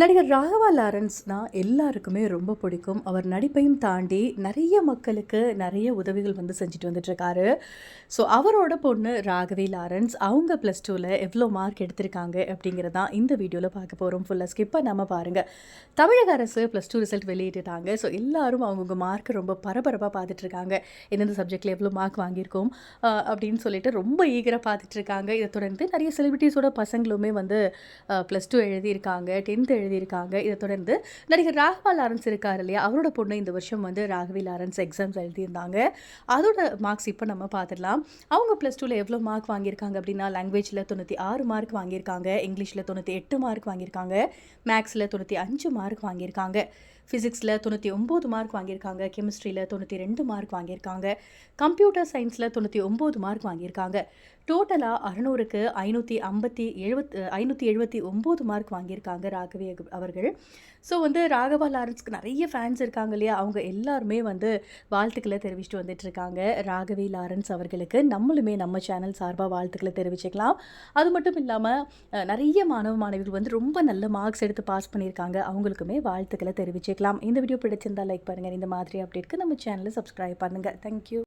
நடிகர் ராகவா லாரன்ஸ்னால் எல்லாருக்குமே ரொம்ப பிடிக்கும். அவர் நடிப்பையும் தாண்டி நிறைய மக்களுக்கு நிறைய உதவிகள் வந்து செஞ்சுட்டு வந்துட்டுருக்காரு. ஸோ அவரோட பொண்ணு ராகவி லாரன்ஸ் அவங்க ப்ளஸ் டூவில் எவ்வளோ மார்க் எடுத்திருக்காங்க அப்படிங்கிறதான் இந்த வீடியோவில் பார்க்க போகிறோம் ஃபுல்லாக ஸ்கிப்பாக நம்ம பாருங்கள் தமிழக அரசு ப்ளஸ் டூ ரிசல்ட் வெளியிட்டுட்டாங்க. ஸோ எல்லாரும் அவங்கவுங்க மார்க்கை ரொம்ப பரபரப்பாக பார்த்துட்ருக்காங்க எந்தெந்த சப்ஜெக்டில் எவ்வளோ மார்க் வாங்கியிருக்கோம் அப்படின்னு சொல்லிட்டு ரொம்ப ஈகராக பார்த்துட்ருக்காங்க இதை தொடர்ந்து நிறைய செலிபிரிட்டிஸோட பசங்களுமே வந்து ப்ளஸ் டூ எழுதியிருக்காங்க. டென்த் எழுதியிருக்காங்க. இதை தொடர்ந்து நடிகர் ராகவா லாரன்ஸ் இருக்கார் இல்லையா? அவரோட பொண்ணு இந்த வருஷம் வந்து ராகவி லாரன்ஸ் எக்ஸாம்ஸ் எழுதியிருந்தாங்க. அதோட மார்க்ஸ் இப்போ நம்ம பார்த்துடலாம். அவங்க ப்ளஸ் டூவில் எவ்வளோ மார்க் வாங்கியிருக்காங்க அப்படின்னா லாங்குவேஜில் தொண்ணூற்றி ஆறு மார்க் வாங்கியிருக்காங்க. இங்கிலீஷில் தொண்ணூற்றி எட்டு மார்க் வாங்கியிருக்காங்க. மேக்ஸில் தொண்ணூற்றி அஞ்சு மார்க் வாங்கியிருக்காங்க. ஃபிசிக்ஸில் தொண்ணூற்றி ஒம்பது மார்க் வாங்கியிருக்காங்க. கெமிஸ்ட்ரியில் தொண்ணூற்றி ரெண்டு மார்க் வாங்கியிருக்காங்க. கம்ப்யூட்டர் சயின்ஸில் தொண்ணூற்றி ஒம்பது மார்க் வாங்கியிருக்காங்க. டோட்டலாக அறநூறுக்கு ஐநூற்றி ஐம்பத்தி எழுபத் ஐநூற்றி எழுபத்தி ஒம்பது மார்க் வாங்கியிருக்காங்க ராகவி அக- அவர்கள். ஸோ வந்து ராகவா லாரன்ஸ்க்கு நிறைய ஃபேன்ஸ் இருக்காங்க இல்லையா? அவங்க எல்லாருமே வந்து வாழ்த்துக்களை தெரிவிச்சுட்டு வந்துட்டுருக்காங்க. ராகவி லாரன்ஸ் அவர்களுக்கு. நம்மளுமே நம்ம சேனல் சார்பாக வாழ்த்துக்களை தெரிவிச்சுக்கலாம். அது மட்டும் இல்லாமல் நிறைய மாணவ மாணவிகள் வந்து ரொம்ப நல்ல மார்க்ஸ் எடுத்து பாஸ் பண்ணியிருக்காங்க. அவங்களுக்குமே வாழ்த்துக்களை தெரிவிச்சுக்கலாம். இந்த வீடியோ பிடிச்சிருந்தா லைக் பண்ணுங்கள் இந்த மாதிரி அப்டேட்க்கு நம்ம சேனலை சப்ஸ்கிரைப் பண்ணுங்கள் தேங்க்யூ